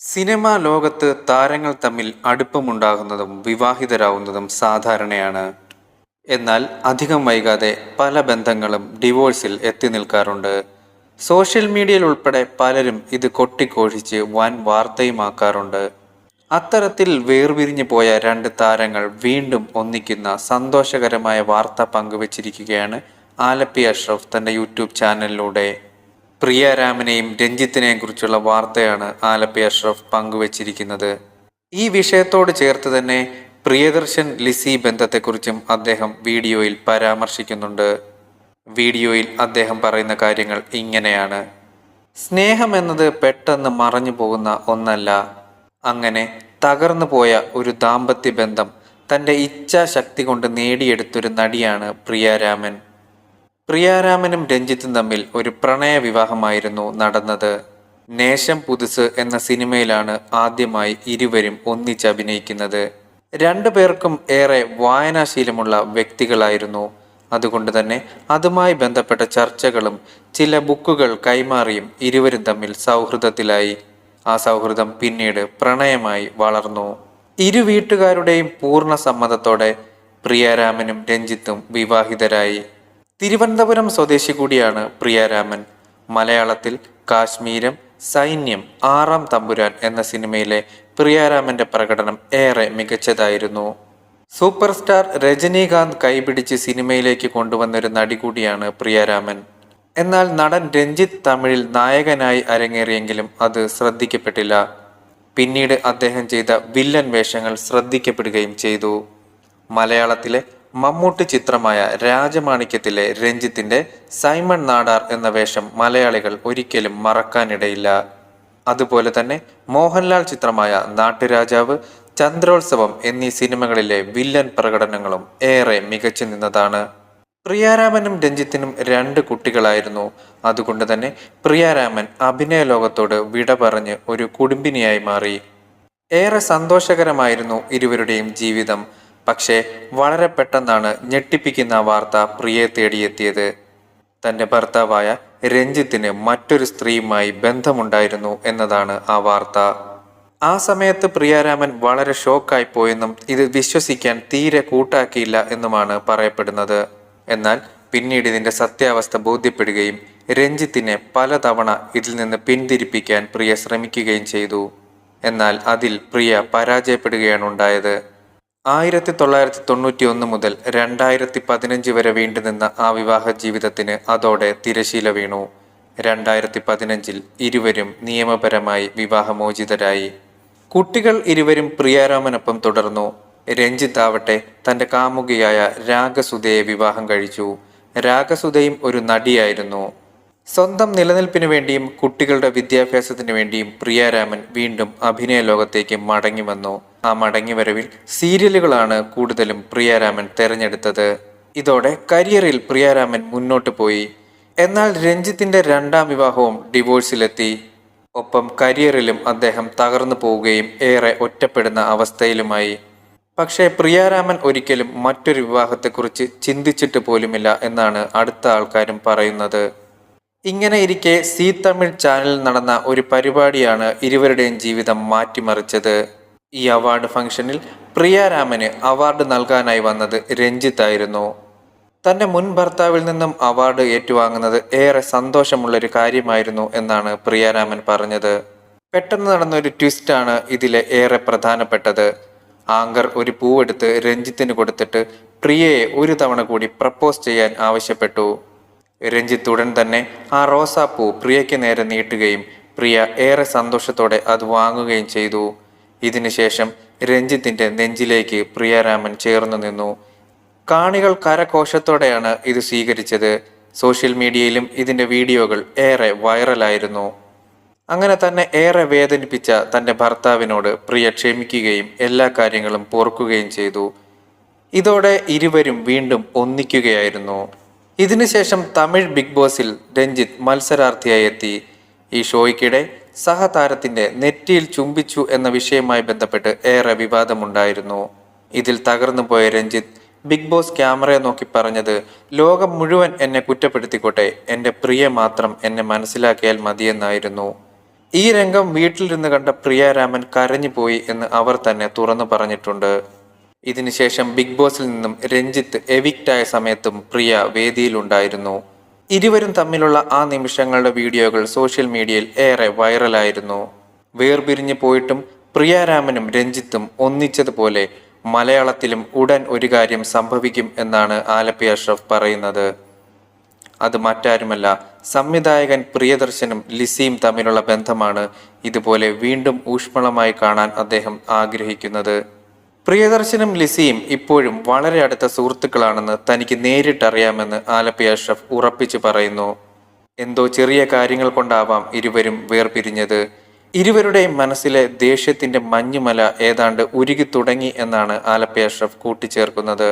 Cinema ലോകത്ത് താരങ്ങൾ തമ്മിൽ അടുപ്പമുണ്ടാകുന്നതും വിവാഹിതരാകുന്നതും സാധാരണയാണ്. എന്നാൽ അധികം വൈകാതെ പല ബന്ധങ്ങളും ഡിവോഴ്സിൽ എത്തി നിൽക്കാറുണ്ട്. സോഷ്യൽ മീഡിയയിൽ ഉൾപ്പെടെ പലരും ഇത് കൊട്ടിക്കോഴിച്ച് വൻ വാർത്തയുമാക്കാറുണ്ട്. അത്തരത്തിൽ വേർപിരിഞ്ഞു പോയ രണ്ട് താരങ്ങൾ വീണ്ടും ഒന്നിക്കുന്ന സന്തോഷകരമായ വാർത്ത പങ്കുവച്ചിരിക്കുകയാണ് ആലപ്പി അഷ്റഫ് തന്റെ യൂട്യൂബ് ചാനലിലൂടെ. പ്രിയ രാമനെയും രഞ്ജിത്തിനെയും കുറിച്ചുള്ള വാർത്തയാണ് ആലപ്പി അഷ്റഫ് പങ്കുവച്ചിരിക്കുന്നത്. ഈ വിഷയത്തോട് ചേർത്ത് തന്നെ പ്രിയദർശൻ ലിസി ബന്ധത്തെക്കുറിച്ചും അദ്ദേഹം വീഡിയോയിൽ പരാമർശിക്കുന്നുണ്ട്. വീഡിയോയിൽ അദ്ദേഹം പറയുന്ന കാര്യങ്ങൾ ഇങ്ങനെയാണ്. സ്നേഹം എന്നത് പെട്ടെന്ന് മറഞ്ഞു പോകുന്ന ഒന്നല്ല. അങ്ങനെ തകർന്നു പോയ ഒരു ദാമ്പത്യ ബന്ധം തന്റെ ഇച്ഛാശക്തി കൊണ്ട് നേടിയെടുത്തൊരു നടിയാണ് പ്രിയാരാമൻ. പ്രിയാരാമനും രഞ്ജിത്തും തമ്മിൽ ഒരു പ്രണയ വിവാഹമായിരുന്നു നടന്നത്. നേശം പുതുസ് എന്ന സിനിമയിലാണ് ആദ്യമായി ഇരുവരും ഒന്നിച്ച് അഭിനയിക്കുന്നത്. രണ്ടു പേർക്കും ഏറെ വായനാശീലമുള്ള വ്യക്തികളായിരുന്നു. അതുകൊണ്ട് തന്നെ അതുമായി ബന്ധപ്പെട്ട ചർച്ചകളും ചില ബുക്കുകൾ കൈമാറിയും ഇരുവരും തമ്മിൽ സൗഹൃദത്തിലായി. ആ സൗഹൃദം പിന്നീട് പ്രണയമായി വളർന്നു. ഇരു വീട്ടുകാരുടെയും പൂർണ സമ്മതത്തോടെ പ്രിയാരാമനും രഞ്ജിത്തും വിവാഹിതരായി. തിരുവനന്തപുരം സ്വദേശി കൂടിയാണ് പ്രിയരാമൻ. മലയാളത്തിൽ കാശ്മീരം സൈന്യം ആറാം തമ്പുരാൻ എന്ന സിനിമയിലെ പ്രിയാരാമന്റെ പ്രകടനം ഏറെ മികച്ചതായിരുന്നു. സൂപ്പർ സ്റ്റാർ രജനീകാന്ത് കൈപിടിച്ച് സിനിമയിലേക്ക് കൊണ്ടുവന്നൊരു നടി കൂടിയാണ് പ്രിയരാമൻ. എന്നാൽ നടൻ രഞ്ജിത്ത് തമിഴിൽ നായകനായി അരങ്ങേറിയെങ്കിലും അത് ശ്രദ്ധിക്കപ്പെട്ടില്ല. പിന്നീട് അദ്ദേഹം ചെയ്ത വില്ലൻ വേഷങ്ങൾ ശ്രദ്ധിക്കപ്പെടുകയും ചെയ്തു. മലയാളത്തിലെ മമ്മൂട്ടി ചിത്രമായ രാജമാണിക്യത്തിലെ രഞ്ജിത്തിന്റെ സൈമൺ നാടാർ എന്ന വേഷം മലയാളികൾ ഒരിക്കലും മറക്കാനിടയില്ല. അതുപോലെ തന്നെ മോഹൻലാൽ ചിത്രമായ നാട്ടുരാജാവ് ചന്ദ്രോത്സവം എന്നീ സിനിമകളിലെ വില്ലൻ പ്രകടനങ്ങളും ഏറെ മികച്ചു നിന്നതാണ്. പ്രിയാരാമനും രഞ്ജിത്തിനും രണ്ട് കുട്ടികളായിരുന്നു. അതുകൊണ്ട് തന്നെ പ്രിയാരാമൻ അഭിനയ ലോകത്തോട് വിട പറഞ്ഞ് ഒരു കുടുംബിനിയായി മാറി. ഏറെ സന്തോഷകരമായിരുന്നു ഇരുവരുടെയും ജീവിതം. പക്ഷേ വളരെ പെട്ടെന്നാണ് ഞെട്ടിപ്പിക്കുന്ന വാർത്ത പ്രിയയെ തേടിയെത്തിയത്. തന്റെ ഭർത്താവായ രഞ്ജിത്തിന് മറ്റൊരു സ്ത്രീയുമായി ബന്ധമുണ്ടായിരുന്നു എന്നതാണ് ആ വാർത്ത. ആ സമയത്ത് പ്രിയാരാമൻ വളരെ ഷോക്കായി പോയെന്നും ഇത് വിശ്വസിക്കാൻ തീരെ കൂട്ടാക്കിയില്ല എന്നുമാണ് പറയപ്പെടുന്നത്. എന്നാൽ പിന്നീട് ഇതിന്റെ സത്യാവസ്ഥ ബോധ്യപ്പെടുകയും രഞ്ജിത്തിനെ പലതവണ ഇതിൽ നിന്ന് പിന്തിരിപ്പിക്കാൻ പ്രിയ ശ്രമിക്കുകയും ചെയ്തു. എന്നാൽ അതിൽ പ്രിയ പരാജയപ്പെടുകയാണ് ഉണ്ടായത്. ആയിരത്തി തൊള്ളായിരത്തി തൊണ്ണൂറ്റി ഒന്ന് മുതൽ രണ്ടായിരത്തി പതിനഞ്ച് വരെ വീണ്ടുനിന്ന ആ വിവാഹ ജീവിതത്തിന് അതോടെ തിരശീല വീണു. രണ്ടായിരത്തി പതിനഞ്ചിൽ ഇരുവരും നിയമപരമായി വിവാഹമോചിതരായി. കുട്ടികൾ ഇരുവരും പ്രിയാരാമനൊപ്പം തുടർന്നു. രഞ്ജിത്താവട്ടെ തന്റെ കാമുകിയായ രാഗസുധയെ വിവാഹം കഴിച്ചു. രാഗസുധയും ഒരു നടിയായിരുന്നു. സ്വന്തം നിലനിൽപ്പിനു വേണ്ടിയും കുട്ടികളുടെ വിദ്യാഭ്യാസത്തിനു വേണ്ടിയും പ്രിയാരാമൻ വീണ്ടും അഭിനയ ലോകത്തേക്ക് മടങ്ങി വന്നു. ആ മടങ്ങിവരവിൽ സീരിയലുകളാണ് കൂടുതലും പ്രിയാരാമൻ തെരഞ്ഞെടുത്തത്. ഇതോടെ കരിയറിൽ പ്രിയാരാമൻ മുന്നോട്ട് പോയി. എന്നാൽ രഞ്ജിത്തിന്റെ രണ്ടാം വിവാഹവും ഡിവോഴ്സിലെത്തി. ഒപ്പം കരിയറിലും അദ്ദേഹം തകർന്നു പോവുകയും ഏറെ ഒറ്റപ്പെടുന്ന അവസ്ഥയിലുമായി. പക്ഷേ പ്രിയാരാമൻ ഒരിക്കലും മറ്റൊരു വിവാഹത്തെക്കുറിച്ച് ചിന്തിച്ചിട്ട് പോലുമില്ല എന്നാണ് അടുത്ത ആൾക്കാരും പറയുന്നത്. ഇങ്ങനെ ഇരിക്കെ സി തമിഴ് ചാനലിൽ നടന്ന ഒരു പരിപാടിയാണ് ഇരുവരുടെയും ജീവിതം മാറ്റിമറിച്ചത്. ഈ അവാർഡ് ഫംഗ്ഷനിൽ പ്രിയാരാമന് അവാർഡ് നൽകാനായി വന്നത് രഞ്ജിത്തായിരുന്നു തന്റെ മുൻ ഭർത്താവിൽ നിന്നും അവാർഡ് ഏറ്റുവാങ്ങുന്നത് ഏറെ സന്തോഷമുള്ളൊരു കാര്യമായിരുന്നു എന്നാണ് പ്രിയാരാമൻ പറഞ്ഞത്. പെട്ടെന്ന് നടന്ന ഒരു ട്വിസ്റ്റാണ് ഇതിലെ ഏറെ പ്രധാനപ്പെട്ടത്. ആങ്കർ ഒരു പൂവെടുത്ത് രഞ്ജിത്തിന് കൊടുത്തിട്ട് പ്രിയയെ ഒരു തവണ കൂടി പ്രപ്പോസ് ചെയ്യാൻ ആവശ്യപ്പെട്ടു. രഞ്ജിത്ത് ഉടൻ തന്നെ ആ റോസാപ്പൂ പ്രിയയ്ക്ക് നേരെ നീട്ടുകയും പ്രിയ ഏറെ സന്തോഷത്തോടെ അത് വാങ്ങുകയും ചെയ്തു. ഇതിനുശേഷം രഞ്ജിത്തിന്റെ നെഞ്ചിലേക്ക് പ്രിയരാമൻ ചേർന്നു നിന്നു. കാണികൾ കരഘോഷത്തോടെയാണ് ഇത് സ്വീകരിച്ചത്. സോഷ്യൽ മീഡിയയിലും ഇതിന്റെ വീഡിയോകൾ ഏറെ വൈറലായിരുന്നു. അങ്ങനെ തന്നെ ഏറെ വേദനിപ്പിച്ച തന്റെ ഭർത്താവിനോട് പ്രിയ ക്ഷമിക്കുകയും എല്ലാ കാര്യങ്ങളും പൊറുക്കുകയും ചെയ്തു. ഇതോടെ ഇരുവരും വീണ്ടും ഒന്നിക്കുകയായിരുന്നു. ഇതിനുശേഷം തമിഴ് ബിഗ് ബോസിൽ രഞ്ജിത്ത് മത്സരാർത്ഥിയായി എത്തി. ഈ ഷോയ്ക്കിടെ സഹതാരത്തിന്റെ നെറ്റിയിൽ ചുംബിച്ചു എന്ന വിഷയവുമായി ബന്ധപ്പെട്ട് ഏറെ വിവാദമുണ്ടായിരുന്നു. ഇതിൽ തകർന്നു പോയ രഞ്ജിത്ത് ബിഗ് ബോസ് ക്യാമറയെ നോക്കി പറഞ്ഞത് ലോകം മുഴുവൻ എന്നെ കുറ്റപ്പെടുത്തിക്കോട്ടെ എന്റെ പ്രിയ മാത്രം എന്നെ മനസ്സിലാക്കിയാൽ മതിയെന്നായിരുന്നു. ഈ രംഗം വീട്ടിലിരുന്ന് കണ്ട പ്രിയാരാമൻ കരഞ്ഞുപോയി എന്ന് അവർ തന്നെ തുറന്നു പറഞ്ഞിട്ടുണ്ട്. ഇതിനുശേഷം ബിഗ് ബോസിൽ നിന്നും രഞ്ജിത്ത് എവിക്റ്റായ സമയത്തും പ്രിയ വേദിയിലുണ്ടായിരുന്നു. ഇരുവരും തമ്മിലുള്ള ആ നിമിഷങ്ങളുടെ വീഡിയോകൾ സോഷ്യൽ മീഡിയയിൽ ഏറെ വൈറലായിരുന്നു. വേർപിരിഞ്ഞു പോയിട്ടും പ്രിയാരാമനും രഞ്ജിത്തും ഒന്നിച്ചതുപോലെ മലയാളത്തിലും ഉടൻ ഒരു കാര്യം സംഭവിക്കും എന്നാണ് ആലപ്പി അഷ്റഫ് പറയുന്നത്. അത് മറ്റാരുമല്ല സംവിധായകൻ പ്രിയദർശനും ലിസിയും തമ്മിലുള്ള ബന്ധമാണ് ഇതുപോലെ വീണ്ടും ഊഷ്മളമായി കാണാൻ അദ്ദേഹം ആഗ്രഹിക്കുന്നത്. പ്രിയദർശനും ലിസിയും ഇപ്പോഴും വളരെ അടുത്ത സുഹൃത്തുക്കളാണെന്ന് തനിക്ക് നേരിട്ടറിയാമെന്ന് ആലപ്പി അഷ്റഫ് ഉറപ്പിച്ചു പറയുന്നു. എന്തോ ചെറിയ കാര്യങ്ങൾ കൊണ്ടാവാം ഇരുവരും വേർപിരിഞ്ഞത്. ഇരുവരുടെയും മനസ്സിലെ ദേഷ്യത്തിന്റെ മഞ്ഞുമല ഏതാണ്ട് ഉരുകി തുടങ്ങി എന്നാണ് ആലപ്പി അഷ്റഫ് കൂട്ടിച്ചേർക്കുന്നത്.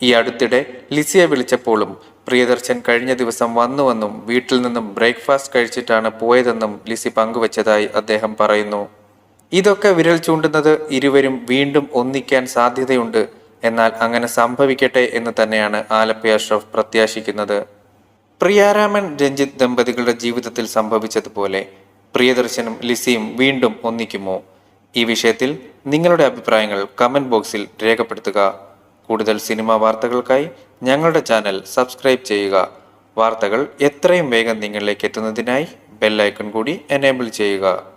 ഈ അടുത്തിടെ ലിസിയെ വിളിച്ചപ്പോഴും പ്രിയദർശൻ കഴിഞ്ഞ ദിവസം വന്നുവെന്നും വീട്ടിൽ നിന്നും ബ്രേക്ക്ഫാസ്റ്റ് കഴിച്ചിട്ടാണ് പോയതെന്നും ലിസി പങ്കുവച്ചതായി അദ്ദേഹം പറയുന്നു. ഇതൊക്കെ വിരൽ ചൂണ്ടുന്നത് ഇരുവരും വീണ്ടും ഒന്നിക്കാൻ സാധ്യതയുണ്ട്. എന്നാൽ അങ്ങനെ സംഭവിക്കട്ടെ എന്ന് തന്നെയാണ് ആലപ്പി അഷ്റഫ് പ്രത്യാശിക്കുന്നത്. പ്രിയാരാമൻ രഞ്ജിത്ത് ദമ്പതികളുടെ ജീവിതത്തിൽ സംഭവിച്ചതുപോലെ പ്രിയദർശനും ലിസിയും വീണ്ടും ഒന്നിക്കുമോ? ഈ വിഷയത്തിൽ നിങ്ങളുടെ അഭിപ്രായങ്ങൾ കമന്റ് ബോക്സിൽ രേഖപ്പെടുത്തുക. കൂടുതൽ സിനിമാ വാർത്തകൾക്കായി ഞങ്ങളുടെ ചാനൽ സബ്സ്ക്രൈബ് ചെയ്യുക. വാർത്തകൾ എത്രയും വേഗം നിങ്ങളിലേക്ക് എത്തുന്നതിനായി ബെല്ലൈക്കൺ കൂടി എനേബിൾ ചെയ്യുക.